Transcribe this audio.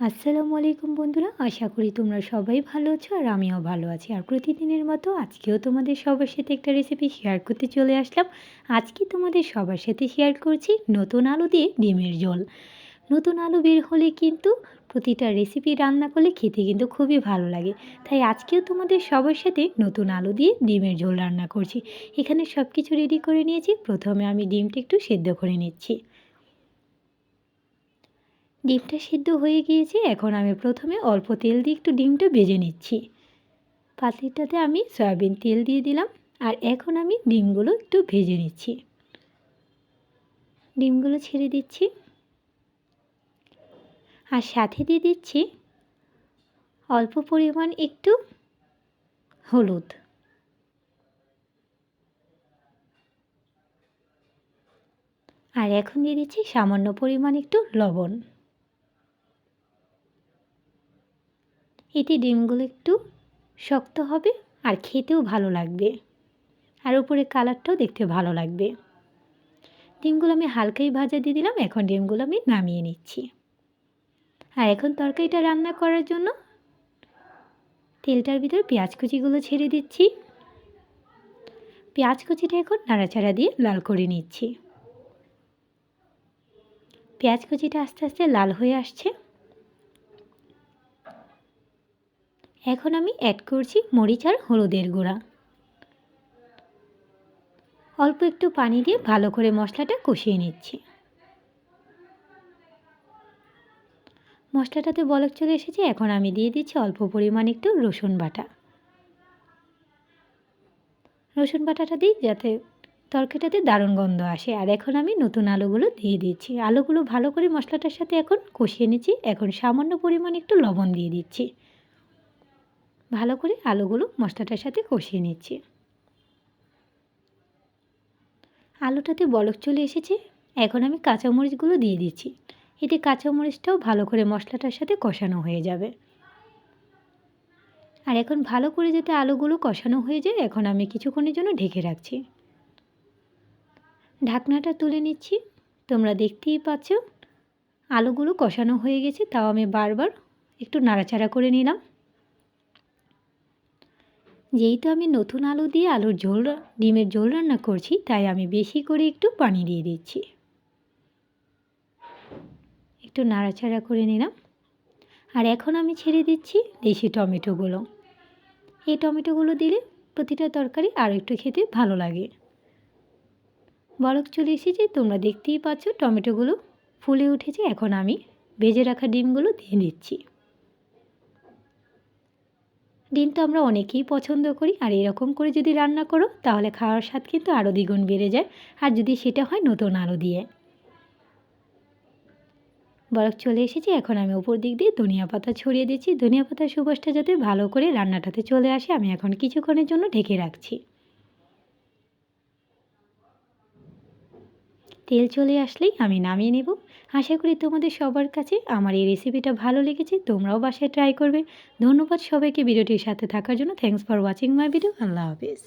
আসসালামু আলাইকুম বন্ধুরা, আশা করি তোমরা সবাই ভালো আছো আর আমিও ভালো আছি। আর প্রতিদিনের মতো আজকেও তোমাদের সবার সাথে একটা রেসিপি শেয়ার করতে চলে আসলাম। আজকে তোমাদের সবার সাথে শেয়ার করছি নতুন আলু দিয়ে ডিমের ঝোল। নতুন আলু বের হলে কিন্তু প্রতিটা রেসিপি রান্না করলে খেতে কিন্তু খুবই ভালো লাগে। তাই আজকেও তোমাদের সবার সাথে নতুন আলু দিয়ে ডিমের ঝোল রান্না করছি। এখানে সব কিছু রেডি করে নিয়েছি। প্রথমে আমি ডিমটা একটু সেদ্ধ করে নিচ্ছি। ডিমটা সিদ্ধ হয়ে গিয়েছে, এখন আমি প্রথমে অল্প তেল দিয়ে একটু ডিমটা ভেজে নিচ্ছি। পাতিলটাতে আমি সয়াবিন তেল দিয়ে দিলাম, আর এখন আমি ডিমগুলো একটু ভেজে নিচ্ছি। ডিমগুলো ছেড়ে দিচ্ছি। আর সাথে দিয়ে দিচ্ছি অল্প পরিমাণ একটু হলুদ। আর এখন দিয়ে দিচ্ছি সামান্য পরিমাণ একটু লবণ। এতে ডিমগুলো একটু শক্ত হবে আর খেতেও ভালো লাগবে। আর উপরে কালারটাও দেখতে ভালো লাগবে। ডিমগুলো আমি হালকাই ভাজা দিয়ে দিলাম, এখন ডিমগুলো আমি নামিয়ে নিচ্ছি। আর এখন তরকারিটা রান্না করার জন্য তেলটার ভিতর পেঁয়াজ কুচিগুলো ছেড়ে দিচ্ছি। পেঁয়াজ কুচিটা এখন নাড়াচাড়া দিয়ে লাল করে নিচ্ছি। পেঁয়াজ কুচিটা আস্তে আস্তে লাল হয়ে আসছে। এখন আমি অ্যাড করছি মরিচ আর হলুদের গুঁড়া। অল্প একটু পানি দিয়ে ভালো করে মশলাটা কষিয়ে নিচ্ছি। মশলাটাতে বলক চলে এসেছে, এখন আমি দিয়ে দিচ্ছি অল্প পরিমাণ একটু রসুন বাটা। রসুন বাটাটা দিই যাতে তরকারিটাতে দারুণ গন্ধ আসে, আর এখন আমি নতুন আলুগুলো দিয়ে দিচ্ছি। আলুগুলো ভালো করে মশলাটার সাথে এখন কষিয়ে নিচ্ছি, এখন সামান্য পরিমাণ একটু লবণ দিয়ে দিচ্ছি। ভালো করে আলুগুলো মশলাটার সাথে কষিয়ে নিচ্ছি। আলুটাতে বলক চলে এসেছে। এখন আমি কাঁচামরিচগুলো দিয়ে দিচ্ছি। এতে কাঁচামরিচটাও ভালো করে মশলাটার সাথে কষানো হয়ে যাবে। আর এখন ভালো করে যাতে আলুগুলো কষানো হয়ে যায়, এখন আমি কিছুক্ষণের জন্য ঢেকে রাখছি। ঢাকনাটা তুলে নিচ্ছি। তোমরা দেখতেই পাচ্ছ, আলুগুলো কষানো হয়ে গেছে, তাও আমি বারবার একটু নাড়াচাড়া করে নিলাম। যেহেতু আমি নতুন আলু দিয়ে আলুর ঝোল ডিমের ঝোল রান্না করছি, তাই আমি বেশি করে একটু পানি দিয়ে দিচ্ছি। একটু নাড়াচাড়া করে নিলাম। আর এখন আমি ছেড়ে দিচ্ছি দেশি টমেটোগুলো। এই টমেটোগুলো দিলে প্রতিটা তরকারি আরও একটু খেতে ভালো লাগে। বরফ চলে এসেছে, তোমরা দেখতেই পাচ্ছ টমেটোগুলো ফুলে উঠেছে। এখন আমি ভেজে রাখা ডিমগুলো দিয়ে দিচ্ছি। ডিম তো আমরা অনেকেই পছন্দ করি, আর এরকম করে যদি রান্না করো, তাহলে খাওয়ার স্বাদ কিন্তু আরও দ্বিগুণ বেড়ে যায়। আর যদি সেটা হয় নতুন আলু দিয়ে। বরফ চলে এসেছে, এখন আমি উপর দিক দিয়ে ধনিয়া পাতা ছড়িয়ে দিচ্ছি। ধনিয়া পাতার সুবাসটা যাতে ভালো করে রান্নাটাতে চলে আসে, আমি এখন কিছুক্ষণের জন্য ঢেকে রাখছি। তেল চলে আসলেই আমি নামিয়ে নেব। আশা করি তোমাদের সবার কাছে আমার এই রেসিপিটা ভালো লেগেছে, তোমরাও বাসায় ট্রাই করবে। ধন্যবাদ সবাইকে ভিডিওটির সাথে থাকার জন্য। Thanks for watching my video Allah Hafiz.